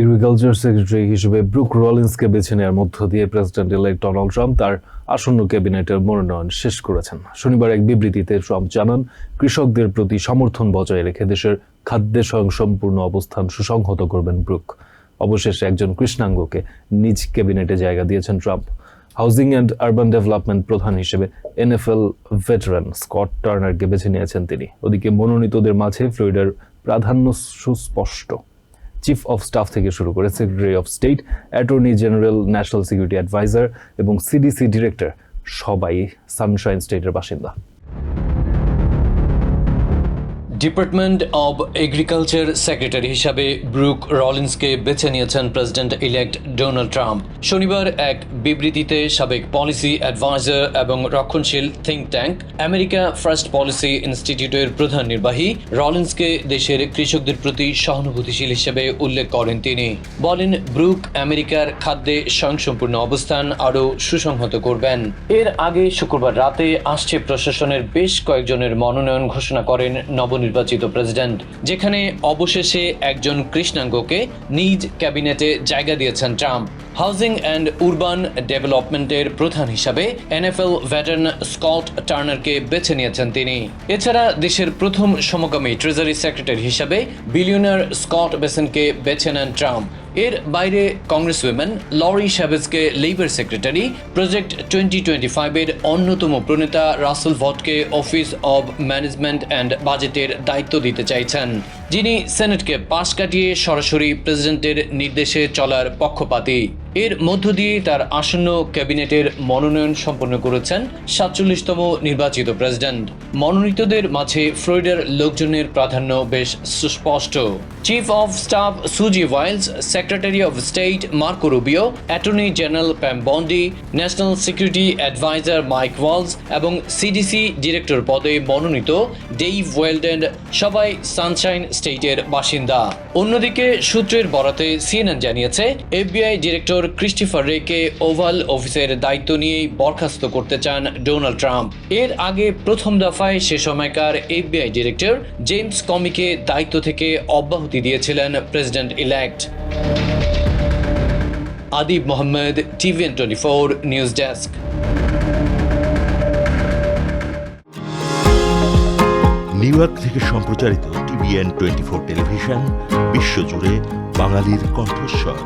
Agriculture secretary হিসেবে Brooke রলিন্সকে বেছে নেওয়ার মধ্য দিয়ে প্রেসিডেন্ট ইলেক্ট ডোনাল্ড ট্রাম্প তার আসন্ন ক্যাবিনেটের মনোনয়ন শেষ করেছেন। শনিবার এক বিবৃতিতে ট্রাম্প জানান, কৃষকদের প্রতি সমর্থন বজায় রেখে দেশের খাদ্যে স্বয়ংসম্পূর্ণ অবস্থান সুসংহত করবেন ব্রুক অবশেষে একজন কৃষ্ণাঙ্গকে নিজ ক্যাবিনেটে জায়গা দিয়েছেন Trump housing and urban development প্রধান হিসেবে এনএফএল ভেটারান স্কট টার্নারকে বেছে নিয়েছেন তিনি। ওদিকে মনোনীতদের মাঝে ফ্লোরিডার প্রাধান্য সুস্পষ্ট। চিফ অফ স্টাফ থেকে শুরু করে secretary of state attorney general national security adviser এবং সিডিসি ডিরেক্টর সবাই সানশাইন স্টেটের বাসিন্দা। ডিপার্টমেন্ট অব এগ্রিকালচার সেক্রেটারি হিসাবে ব্রুক রলিন্সকে বেছে নিয়েছেন প্রেসিডেন্ট ইলেক্ট ডোনাল্ড ট্রাম্প শনিবার এক বিবৃতিতে সাবেক পলিসি অ্যাডভাইজার এবং রক্ষণশীল think tank America first policy ইনস্টিটিউটের প্রধান নির্বাহী রলিন্সকে দেশের কৃষকদের প্রতি সহানুভূতিশীল হিসেবে উল্লেখ করেন তিনি। বলেন ব্রুক আমেরিকার খাদ্যে স্বয়ংসম্পূর্ণ অবস্থান আরও সুসংহত করবেন। এর আগে শুক্রবার রাতে আসছে প্রশাসনের বেশ কয়েকজনের মনোনয়ন ঘোষণা করেন নবনির্বাচিত প্রেসিডেন্ট, যেখানে অবশেষে একজন কৃষ্ণাঙ্গকে নিজ ক্যাবিনেটে জায়গা দিয়েছেন ট্রাম্প। হাউজিং অ্যান্ড উরবান ডেভেলপমেন্টের প্রধান হিসাবে এনএফএল ভ্যাটার্ন স্কট টার্নারকে বেছে নিয়েছেন তিনি। এছাড়া দেশের প্রথম সমকামী ট্রেজারি সেক্রেটারি হিসাবে বিলিয়নার স্কট বেসেনকে বেছে নেন ট্রাম্প। এর বাইরে Congress women Lori শ্যাভেজকে labour secretary project twenty twenty ফাইভের অন্যতম প্রণেতা রাসেল ভটকে অফিস অব ম্যানেজমেন্ট অ্যান্ড বাজেটের দায়িত্ব দিতে চাইছেন। যিনি সেনেটকে পাশ কাটিয়ে সরাসরি প্রেসিডেন্টের নির্দেশে চলার পক্ষপাতী। এর মধ্য দিয়ে তার আসন্ন ক্যাবিনেটের মনোনয়ন সম্পন্ন করেছেন সাতচল্লিশতম নির্বাচিত প্রেসিডেন্ট। মনোনীতদের মাঝে ফ্লোরিডার লোকজনের প্রাধান্য বেশ সুস্পষ্ট। Chief of staff Susie Wiles secretary of state Marco Rubio attorney general Pam Bondi national security adviser Mike Waltz এবং সিডিসি ডিরেক্টর পদে মনোনীত ডেইভ ওয়েলডেন সবাই সানশাইন স্টেটের বাসিন্দা। অন্যদিকে সূত্রের বরাতে সিএনএন জানিয়েছে এফবিআই ডিরেক্টর ক্রিস্টিফার রেকে ওভাল অফিসের দায়িত্ব নিয়েই বরখাস্ত করতে চান ডোনাল্ড ট্রাম্প এর আগে প্রথম দফায় সে সময়কার এফবিআই ডিরেক্টর জেমস কমিকে দায়িত্ব থেকে অব্যাহতি দিয়েছিলেন president elect Adib Mohammad TVN twenty four news desk New York থেকে সম্প্রচারিত টিভিএন টোয়েন্টি ফোর টেলিভিশন বিশ্বজুড়ে বাঙালির কণ্ঠস্বর।